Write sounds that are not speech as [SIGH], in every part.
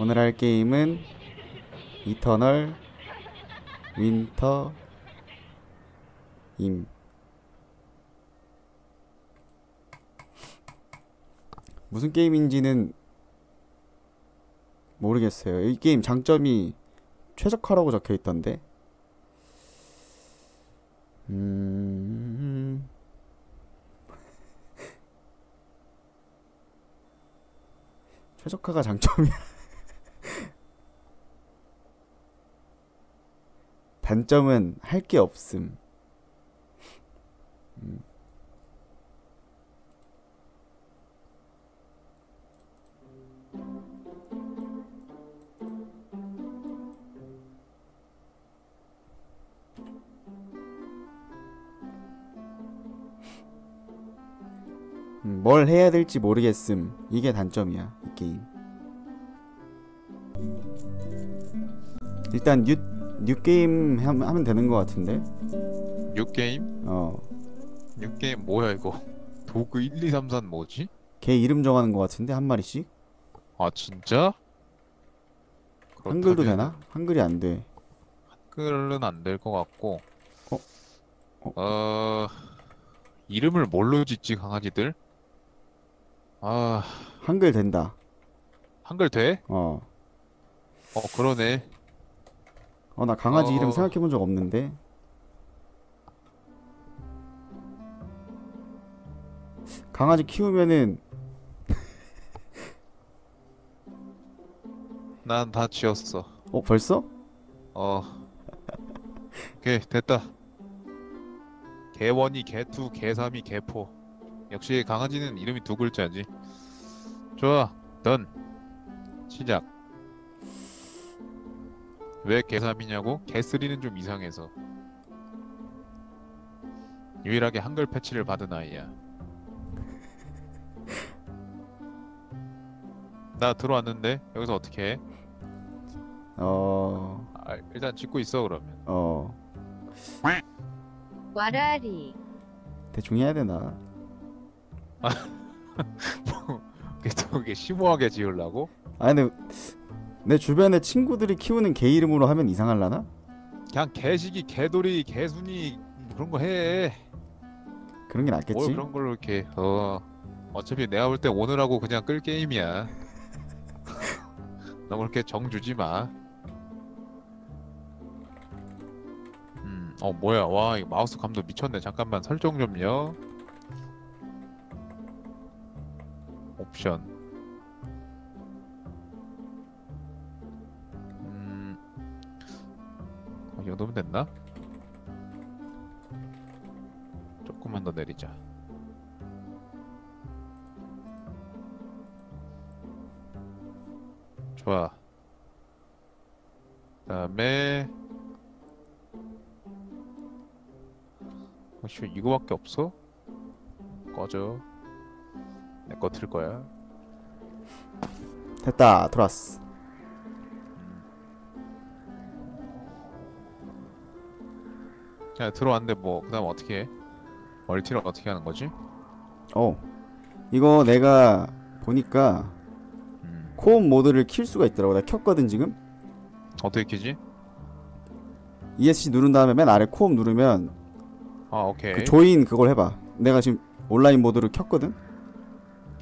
오늘 할 게임은 이터널 윈터 임 무슨 게임인지는 모르겠어요. 이 게임 장점이 최적화라고 적혀 있던데. 음. [LAUGHS] 최적화가 장점이야. 단점은 할 게 없음. 음. 음, 뭘 해야 될지 모르겠음. 이게 단점이야, 이 게임. 일단 뉴, 뉴 게임 함- 하면 되는 것 같은데. 뉴게임? 어, 뉴게임 뭐야 이거 도구 1, 2, 3, 4는 뭐지? 걔 이름 정하는 것 같은데 한 마리씩. 아 진짜? 한글도 그렇다면 되나? 한글이 안 돼. 한글은 안 될 것 같고 어? 어? 어... 이름을 뭘로 짓지 강아지들? 아... 한글 된다. 한글 돼? 어, 어 그러네 어, 나 강아지 이름 어. 생각해 본 적 없는데. 강아지 키우면은 [LAUGHS] 난 다 지었어 어 벌써? 어 오케이 됐다 개원이 개투 개삼이 개포 역시 강아지는 이름이 두 글자지 좋아 넌 시작 왜 개삼이냐고? 개쓰리는 좀 이상해서 유일하게 한글 패치를 받은 아이야 [LAUGHS] 나 들어왔는데 여기서 어떻게 해? 어, 아, 일단 짓고 있어 그러면 어 와라리 대충 해야 되나? [LAUGHS] 그게 또 그게 심오하게 지으려고? 아 근데 내 주변에 친구들이 키우는 개 이름으로 하면 이상할라나? 그냥 개식이 개돌이 개순이 그런 거 해. 그런 게뭘 낫겠지? 그런 걸로 이렇게 어 어차피 내가 볼 때 오늘하고 그냥 끌 게임이야. [LAUGHS] 너무 그렇게 정 주지 마. 음, 어 뭐야? 와, 이 마우스 감도 미쳤네. 잠깐만 설정 좀요. 옵션. 정도면 됐나? 조금만 더 내리자. 좋아. 그 다음에 혹시 이거밖에 없어? 꺼져. 내 거 틀 거야. 됐다 들어왔어 자 들어왔는데 뭐 그다음 어떻게 해? 멀티를 어떻게 하는 거지? 어 이거 내가 보니까 음, 코업 모드를 킬 수가 있더라고 내가 켰거든 지금 어떻게 키지? ESC 누른 다음에 맨 아래 코업 누르면 아 오케이. 그 조인 그걸 해봐 내가 지금 온라인 모드를 켰거든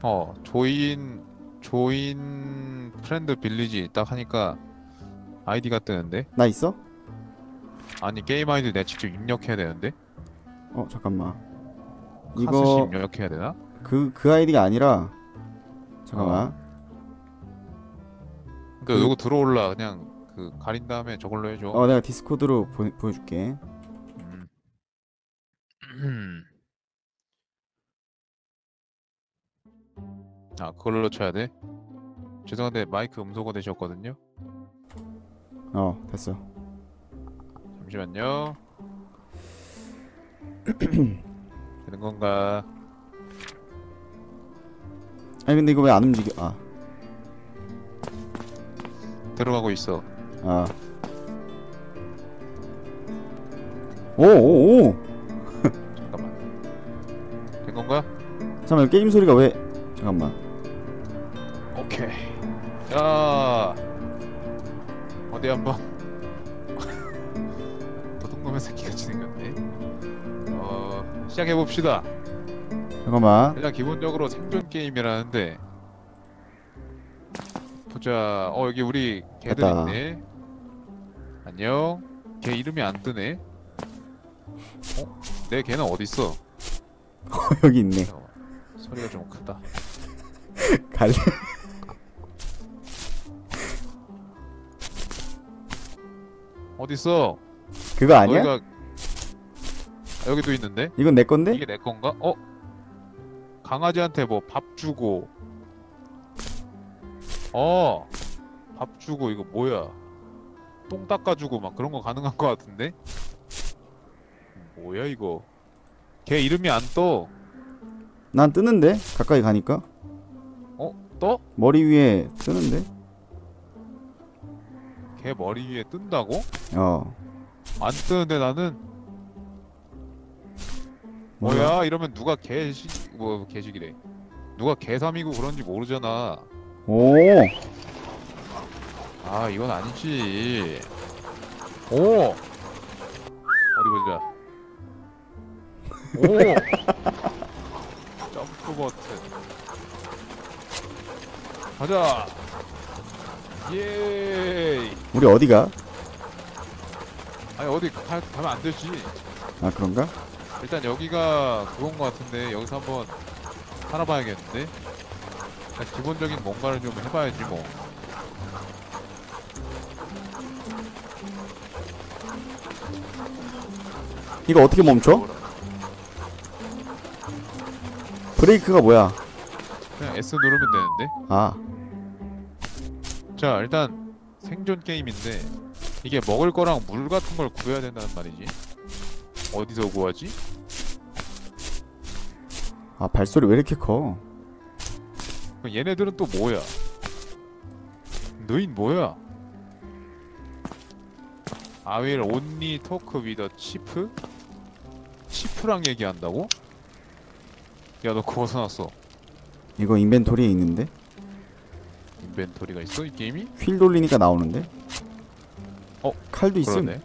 어 조인 조인 프렌드 빌리지 딱 하니까 아이디가 뜨는데 나 있어? 아니 게임 아이디 내가 직접 입력해야 되는데 어 잠깐만 카스시 이거 입력해야 되나? 그 그 아이디가 아니라 잠깐만 그러니까 요거 들어올라 그냥 그 가린 다음에 저걸로 해줘. 어 내가 디스코드로 보, 보여줄게 음. [CLEARS THROAT] 아 그걸로 쳐야 돼? 죄송한데 마이크 음소거 되셨거든요. 어 됐어 잠시만요. [CLEARS THROAT] 되는 건가? 아니 근데 이거 왜 안 움직여 아 들어가고 있어. 아. 오오오 잠깐만. 된 건가? 잠깐만 게임 소리가 왜 잠깐만 오케이. 야 어디 한번 시작해 봅시다. 잠깐만. 일단 기본적으로 생존 게임이라는데 보자. 어 여기 우리 개들 됐다. 있네. 안녕. 개 이름이 안 뜨네. 어? 내 개는 어딨어? [LAUGHS] 여기 있네. 잠깐만. 소리가 좀 크다. [LAUGHS] 갈래? 어딨어? 그거 아니야? 너희가 아, 여기도 있는데 이건 내 건데? 이게 내 건가? 어? 강아지한테 뭐 밥 주고 어! 밥 주고 이거 뭐야 똥 닦아주고 막 그런 거 가능한 거 같은데? 뭐야 이거 걔 이름이 안 떠. 난 뜨는데 가까이 가니까 어? 떠? 머리 위에 뜨는데 걔 머리 위에 뜬다고? 어 안 뜨는데 나는 뭐야? 이러면 누가 개식 뭐 개식이래. 누가 개삼이고 그런지 모르잖아. 오. 아 이건 아니지. 오! 어디 보자. 오! [LAUGHS] 점프 버튼. 가자! 예 우리 어디가? 아니 어디 가, 가면 안 되지. 아 그런가? 일단 여기가 그건 거 같은데 여기서 한번 살아봐야겠는데? 기본적인 뭔가를 좀 해봐야지 뭐. 이거 어떻게 멈춰? 브레이크가 뭐야? 그냥 S 누르면 되는데? 아. 자 일단 생존 게임인데 이게 먹을 거랑 물 같은 걸 구해야 된다는 말이지 어디서 구하지? 아 발소리 왜 이렇게 커? 그럼 얘네들은 또 뭐야? 너흰 뭐야? I will only talk with a chief? 치프랑 얘기한다고? 야 너 그거 써놨어 이거 인벤토리에 있는데 인벤토리가 있어 이 게임이? 휠 돌리니까 나오는데 어, 칼도 있음 그러네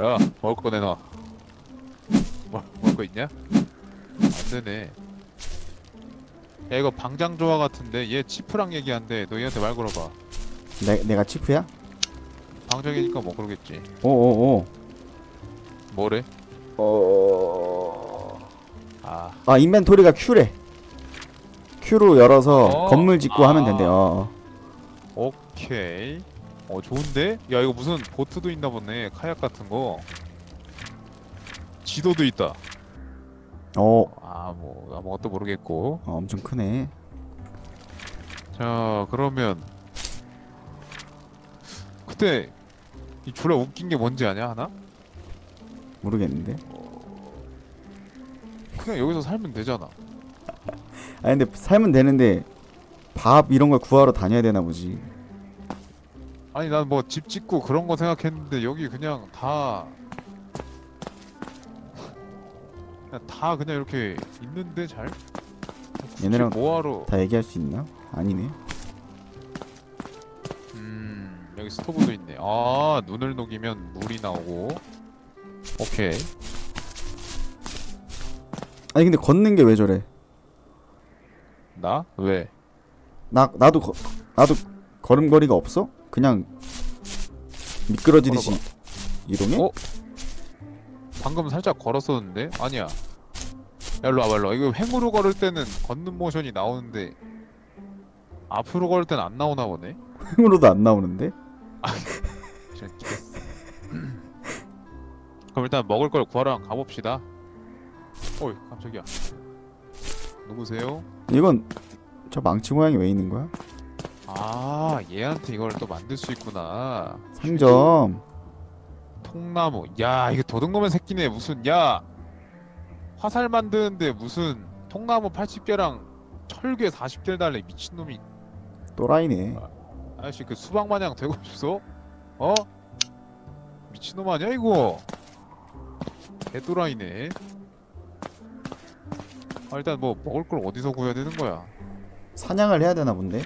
야 먹을 거 내놔 뭐, 먹을 거 있냐? 안 되네 야 이거 방장 조화 같은데 얘 치프랑 얘기한대 너 얘한테 말 걸어봐 내, 내가 치프야? 방장이니까 뭐 그러겠지 오오오 뭐래? 어... 아 아 인벤토리가 Q래 Q로 열어서 어? 건물 짓고 아. 하면 된대 어. 오케이 어 좋은데? 야 이거 무슨 보트도 있나 보네. 카약 같은 거. 지도도 있다. 어. 아뭐 아무것도 모르겠고. 어 엄청 크네. 자 그러면. 그때 이 졸라 웃긴 게 뭔지 아냐 하나? 모르겠는데. 그냥 여기서 살면 되잖아. 아 근데 살면 되는데 밥 이런 걸 구하러 다녀야 되나 보지 아니 난 뭐 집 짓고 그런 거 생각했는데 여기 그냥 다 그냥 다 그냥 이렇게 있는데 잘? 굳이 얘네랑 뭐하러 다 얘기할 수 있나? 아니네 음 여기 스토브도 있네 아 눈을 녹이면 물이 나오고 오케이 아니 근데 걷는 게 왜 저래 나? 왜? 나 나도 거, 나도 걸음걸이가 없어? 그냥 미끄러지듯이 걸어봐. 이동해? 어? 방금 살짝 걸었었는데? 아니야 야 일로 와봐 일로 와 이거 횡으로 걸을 때는 걷는 모션이 나오는데 앞으로 걸을 때는 안 나오나 보네 [LAUGHS] 힘으로도 안 나오는데? 저 죽겠어. 그럼 일단 먹을 걸 구하러 가봅시다 어이 깜짝이야 누구세요? 이건 저 망치 모양이 왜 있는 거야? 아 얘한테 이걸 또 만들 수 있구나. 상점 통나무. 야 이거 도둑놈의 새끼네 무슨. 야 화살 만드는데 무슨 통나무 80개랑 철괴 40개를 달래 미친놈이. 또라이네. 아저씨 그 수박 마냥 되고 싶어? 어? 미친놈 아니야 이거? 개또라이네. 아 일단 뭐 먹을 걸 어디서 구해야 되는 거야? 사냥을 해야 되나 본데?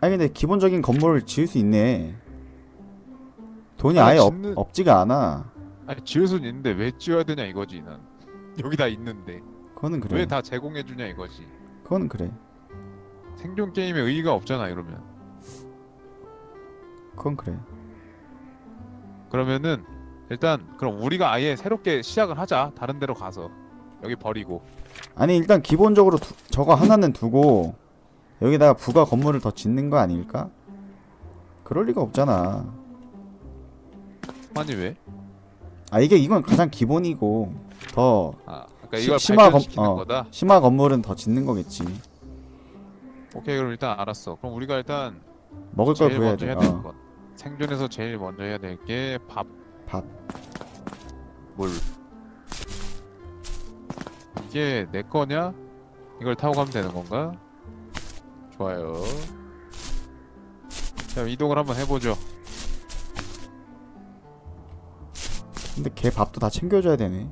아니 근데 기본적인 건물을 지을 수 있네. 돈이 아니, 아예 없, 짓는- 없지가 않아. 아니 지을 수는 있는데 왜 지어야 되냐 이거지 난 [LAUGHS] 여기 다 있는데 그거는 그래. 왜 다 제공해 주냐 이거지 그거는 그래. 생존 게임에 의의가 없잖아 이러면 그건 그래. 그러면은 일단 그럼 우리가 아예 새롭게 시작을 하자 다른 데로 가서 여기 버리고 아니 일단 기본적으로 두, 저거 하나는 두고 여기다가 부가 건물을 더 짓는 거 아닐까? 그럴 리가 없잖아. 아니 왜? 아 이게 이건 가장 기본이고 더 아 그러니까 시- 이걸 심화 검- 어. 거다 심화 건물은 더 짓는 거겠지. 오케이 그럼 일단 알았어 그럼 우리가 일단 먹을 걸 구해야 돼. 어. 것 생존에서 제일 먼저 해야 될 게 밥 밥. 물 이게 내 거냐? 이걸 타고 가면 되는 건가? 좋아요 자 이동을 한번 해보죠 근데 걔 밥도 다 챙겨줘야 되네.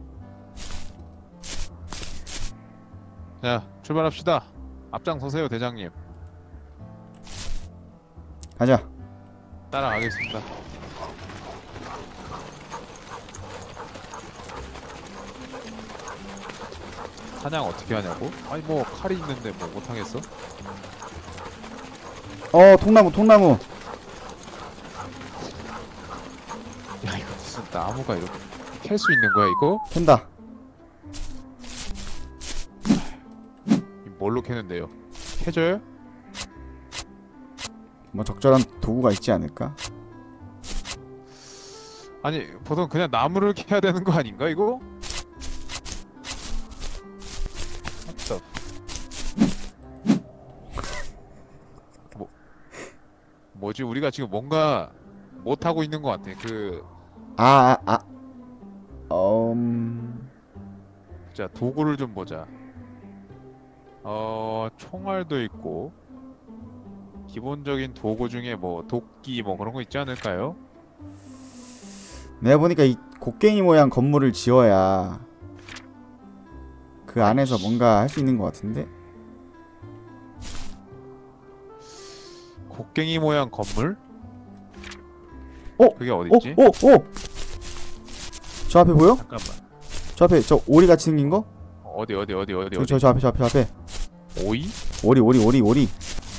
자 출발합시다 앞장서세요 대장님 가자. 따라가겠습니다 사냥 어떻게 하냐고? 아니 뭐 칼이 있는데 뭐 못하겠어? 어 통나무 통나무. 야 이거 무슨 나무가 이렇게 캘 수 있는 거야 이거? 캔다. 이 뭘로 캐는데요? 캐져요? 뭐 적절한 도구가 있지 않을까? 아니 보통 그냥 나무를 캐야 되는 거 아닌가 이거? What the 뭐지 우리가 지금 뭔가 못 하고 있는 것 같아. 그 아 아. 아. 음. 자 도구를 좀 보자. 어 총알도 있고 기본적인 도구 중에 뭐 도끼 뭐 그런 거 있지 않을까요? 내가 보니까 이 곡괭이 모양 건물을 지어야 그 안에서 뭔가 할 수 있는 것 같은데. 곡괭이 모양 건물? 어? 그게 어디 오, 있지? 오, 오. 저 앞에 보여? 잠깐만. 저 앞에 저 오리 같이 생긴 거? 어디 어디 어디 어디 저 어디? 저 저 앞에 저 앞에 저 앞에. 오이? 오리 오리 오리 오리.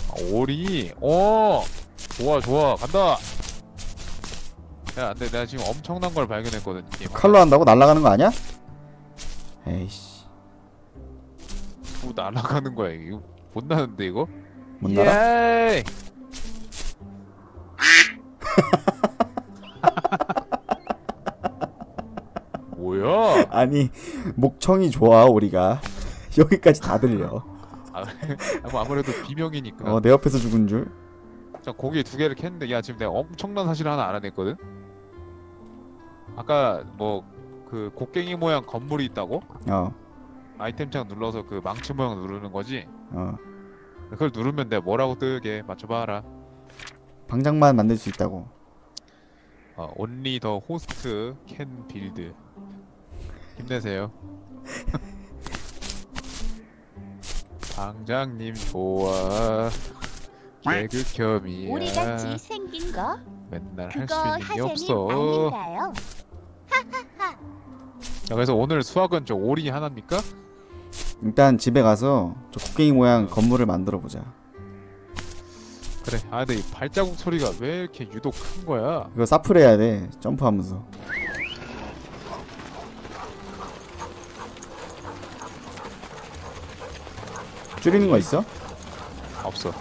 아, 오리. 어. 좋아 좋아 간다. 야, 근데 내가 지금 엄청난 걸 발견했거든. 이. 칼로 한다고 날아가는 거 아니야? 에이씨. 뭐 날아가는 거야 이거. 못 나는데 이거? 못 날아? 예이! [LAUGHS] 뭐야? 아니 목청이 좋아 오리가. [LAUGHS] 여기까지 다 들려. 아, 뭐 아무래도 비명이니까. 어 내 옆에서 죽은 줄. 자 고기 두 개를 캤는데 야 지금 내가 엄청난 사실을 하나 알아냈거든. 아까 뭐 그 곡괭이 모양 건물이 있다고? 어 아이템창 눌러서 그 망치 모양 누르는 거지. 어. 그걸 누르면 내가 뭐라고 뜨게 맞춰봐라. 방장만 만들 수 있다고. 어, only the host can build. 힘내세요. [LAUGHS] 방장님 좋아. 개그 겸이야. 오리같이 생긴 거 맨날 할 수 있는 게 없어. 아닌가요? 자, 그래서 오늘 수학은 저 오리 하나입니까? 일단 집에 가서 저 곡괭이 모양 건물을 만들어 보자. 그래. 아 근데 이 발자국 소리가 왜 이렇게 유독 큰 거야? 이거 사플 해야 돼. 점프하면서. 줄이는 거 있어? 없어.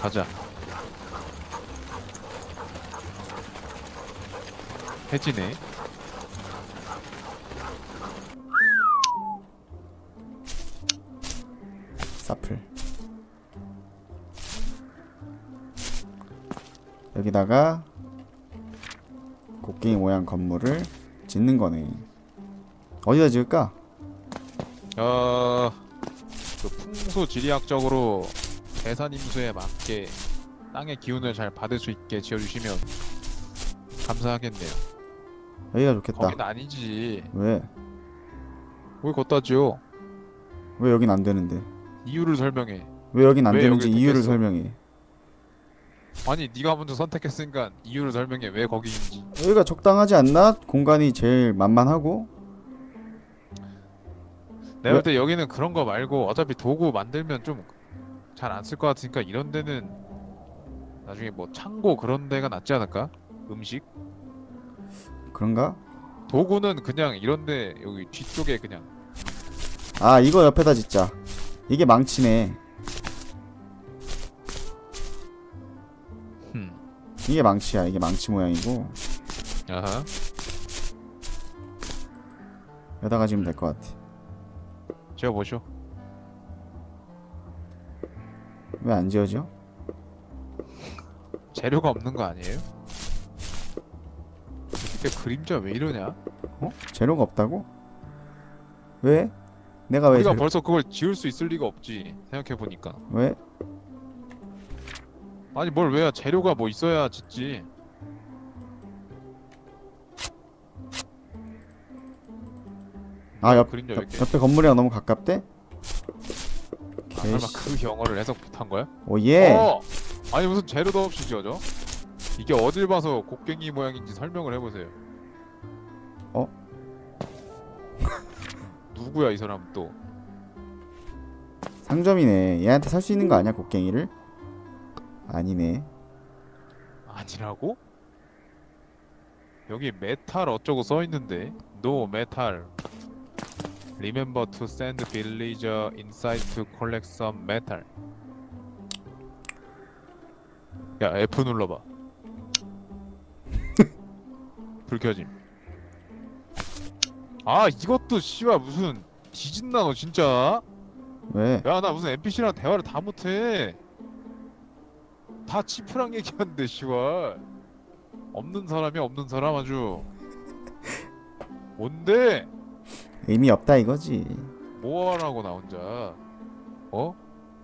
가자. 해지네. 여기다가 곡괭이 모양 건물을 짓는 거네. 어디다 지을까? 어, 그 풍수 지리학적으로 대산 임수에 맞게 땅의 기운을 잘 받을 수 있게 지어주시면 감사하겠네요. 여기가 좋겠다. 거긴 아니지. 왜? 왜 걷다 지어? 왜 여긴 안 되는데? 이유를 설명해. 왜 여긴 안 왜 되는지 이유를? 설명해. 아니 네가 먼저 선택했으니까 이유를 설명해 왜 거기인지. 여기가 적당하지 않나? 공간이 제일 만만하고 내가 왜? 볼때 여기는 그런 거 말고 어차피 도구 만들면 좀 잘 안 쓸 것 같으니까 이런 데는 나중에 뭐 창고 그런 데가 낫지 않을까? 음식 그런가? 도구는 그냥 이런 데 여기 뒤쪽에 그냥 아 이거 옆에다 짓자. 이게 망치네. 이게 망치야. 이게 망치 모양이고 아하 여기다가 지면 될 것 같아. 제가 보쇼 왜안 지어져? 재료가 없는 거 아니에요? 밑에 그림자 왜 이러냐? 어? 재료가 없다고? 왜? 내가 왜 우리가 재료... 벌써 그걸 지을 수 있을 리가 없지 생각해 보니까 왜? 아니 뭘 왜야 재료가 뭐 있어야 짓지 아 옆, 그림자 왜 옆, 이렇게 옆에 건물이랑 너무 가깝대? 아, 설마 개씨. 그 영어를 해석 못한 거야? 오예 어! 아니 무슨 재료도 없이 지어져? 이게 어딜 봐서 곡괭이 모양인지 설명을 해보세요. 어? [LAUGHS] 누구야 이 사람 또? 상점이네 얘한테 살 수 있는 거 아니야 곡괭이를? 아니네 아니라고? 여기 메탈 어쩌고 써 있는데 No metal. Remember to send villager inside to collect some metal. 야 F 눌러봐. 불 켜짐. 아 이것도 씨발 무슨 뒤진나 너 진짜? 왜? 야 나 무슨 NPC랑 대화를 다 못해 다 치프랑 얘기하는데 씨발 없는 사람이 없는 사람 아주 뭔데 의미 없다 이거지 뭐하라고 나 혼자 어?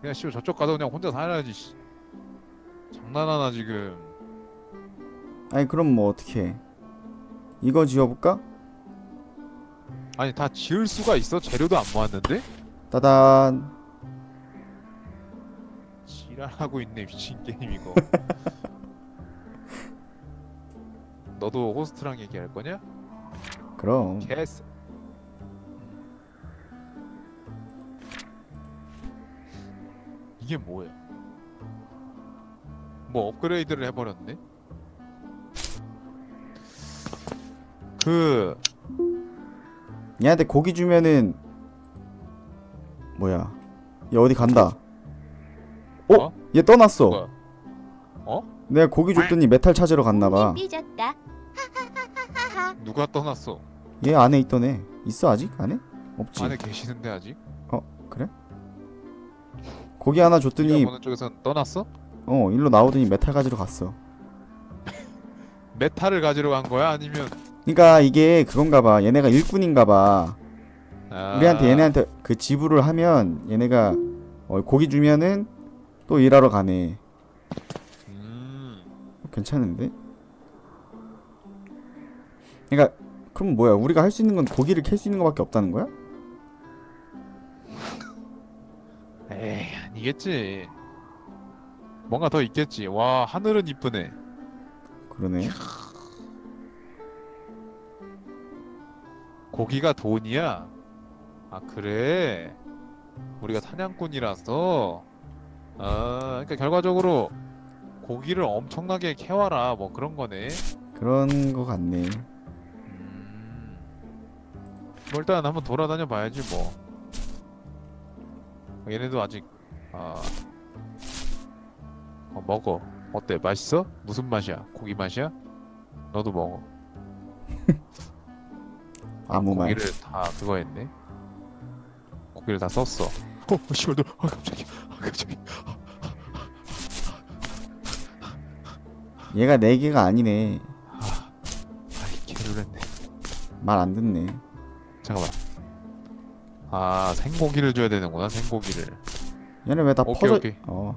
그냥 씨발 저쪽 가서 그냥 혼자 살아야지 씨. 장난하나 지금 아니 그럼 뭐 어떻게 해? 이거 지어볼까? 아니 다 지을 수가 있어? 재료도 안 모았는데? 따단 지랄하고 있네 미친 게임 이거 [LAUGHS] 너도 호스트랑 얘기할 거냐? 그럼 개스 이게 뭐야? 뭐 업그레이드를 해버렸네? 그 얘한테 고기 주면은 뭐야 얘 어디 간다 어? 어? 얘 떠났어 뭐야? 어? 내가 고기 줬더니 메탈 찾으러 갔나봐 삐졌다. 누가 떠났어? 얘 안에 있던 애 있어 아직 안에? 없지 안에 계시는데 아직? 고기 하나 줬더니 보는 쪽에선 떠났어? 어 일로 나오더니 메탈 가지러 갔어 [LAUGHS] 메탈을 가지러 간 거야? 아니면 그니까 이게 그건가봐 얘네가 일꾼인가봐 아, 우리한테 얘네한테 그 지불을 하면 얘네가 어, 고기 주면은 또 일하러 가네. 음, 괜찮은데? 그니까 그럼 뭐야? 우리가 할 수 있는 건 고기를 캘 수 있는 거밖에 없다는 거야? 에이 아니겠지. 뭔가 더 있겠지. 와 하늘은 이쁘네. 그러네. 고기가 돈이야? 아 그래? 우리가 사냥꾼이라서 아 그러니까 결과적으로 고기를 엄청나게 캐와라 뭐 그런 거네 그런 거 같네 음... 뭐 일단 한번 돌아다녀 봐야지 뭐 얘네도 아직 아 어, 먹어 어때 맛있어? 무슨 맛이야? 고기 맛이야? 너도 먹어 [LAUGHS] 아무 말 고기를 다 그거 했네. 고기를 다 썼어. 어, 씨발 너, 아 갑자기, 아 갑자기. 얘가 네 개가 아니네 아, 아이 개를 했네. 말 안 듣네 잠깐만. 아 생고기를 줘야 되는구나 생고기를. 얘네 왜 다 오케이, 퍼져 오케이. 어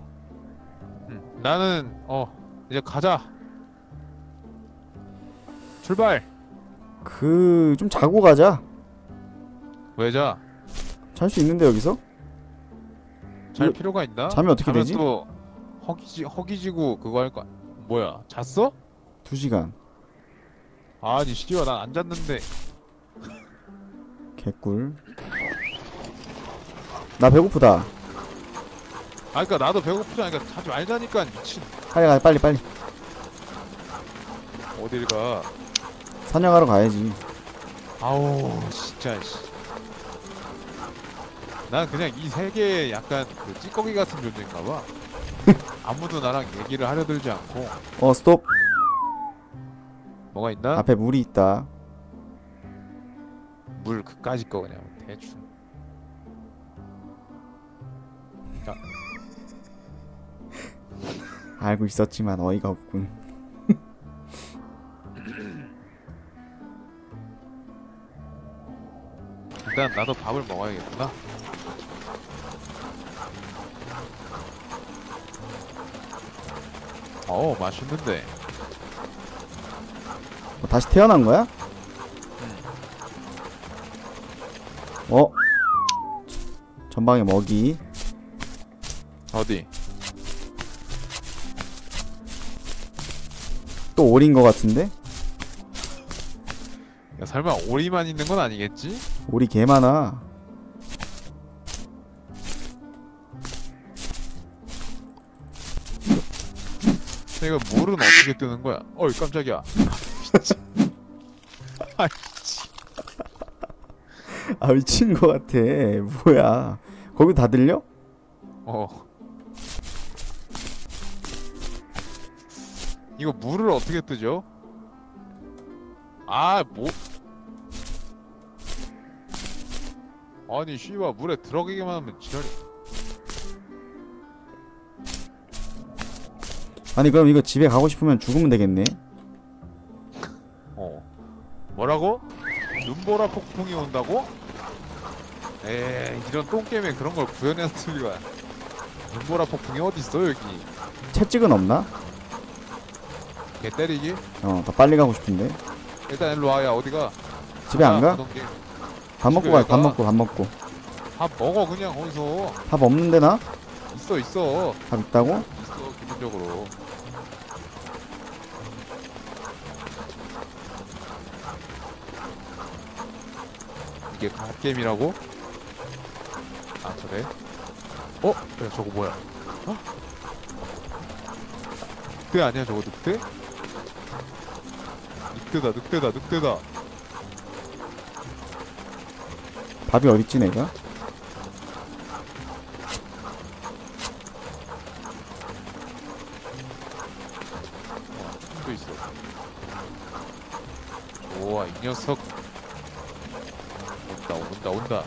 응. 나는 어 이제 가자. 출발. 그 좀 자고 가자 왜 자? 잘 수 있는데 여기서? 잘 필요가 있나? 잠이 어떻게 자면 되지? 또 허기지 허기지고 그거 할 거. 뭐야? 잤어? 2시간 아니 씨발 난안 잤는데. 개꿀 나 배고프다 아 그니까 나도 배고프잖아. 그러니까 자지 말자니까 미친. 빨리 가 빨리 빨리 어딜 가? 사냥하러 가야지 아우 진짜 씨. 난 그냥 이 세계에 약간 그 찌꺼기 같은 존재인가 봐. 아무도 나랑 얘기를 하려 들지 않고 어 스톱 뭐가 있나? 앞에 물이 있다 물 그까짓 거 그냥 대충. [LAUGHS] 알고 있었지만 어이가 없군 일단 나도 밥을 먹어야겠구나. 어 맛있는데. 뭐 다시 태어난 거야? 어? 전방에 먹이 어디? 또 오린 거 같은데? 야, 설마 오리만 있는 건 아니겠지? 오리 개 많아 이거 물은 어떻게 뜨는 거야? 어이 깜짝이야. [LAUGHS] 아 미친 거 같아 뭐야 거기 다 들려? 어. 이거 물을 어떻게 뜨죠? 아, 뭐? 아니, 씨발 물에 들어가기만 하면 지랄 아니 그럼 이거 집에 가고 싶으면 죽으면 되겠네 어. 뭐라고? 눈보라 폭풍이 온다고? 에이, 이런 똥게임에 그런 걸 구현해서 리가 눈보라 폭풍이 어딨어, 여기. 채찍은 없나? 개 때리기? 어더 빨리 가고 싶은데 일단 일로 와야 어디가? 집에 안 가? 게밥 먹고 집에 가왜밥 가? 먹고 밥 먹고 밥 먹어 그냥 어디서 밥 없는데 나? 있어 있어 밥 있다고? 기본적으로 이게 갓게임이라고? 아 그래? 어? 야 저거 뭐야? 어? 늑대 아니야 저거 늑대? 늑대다 늑대다 늑대다 밥이 어딨지 내가? 녀석. 온다, 온다, 온다.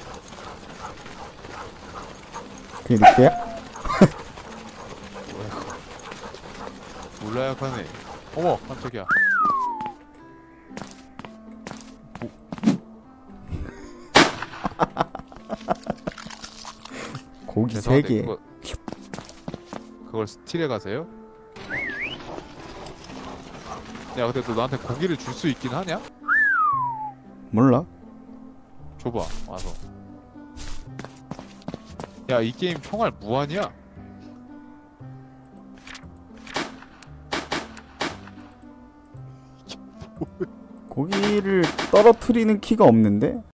그게 늑대야? 뭐야, 이거. 몰라 약하네. 어머, 깜짝이야. [LAUGHS] 고기 죄송한데 3개 그거, 그걸 스틸해 가세요? 야, 근데 너 나한테 고기를 줄 수 있긴 하냐? 몰라 줘봐, 와서. 야, 이 게임 총알 무한이야? [LAUGHS] 고기를 떨어뜨리는 키가 없는데?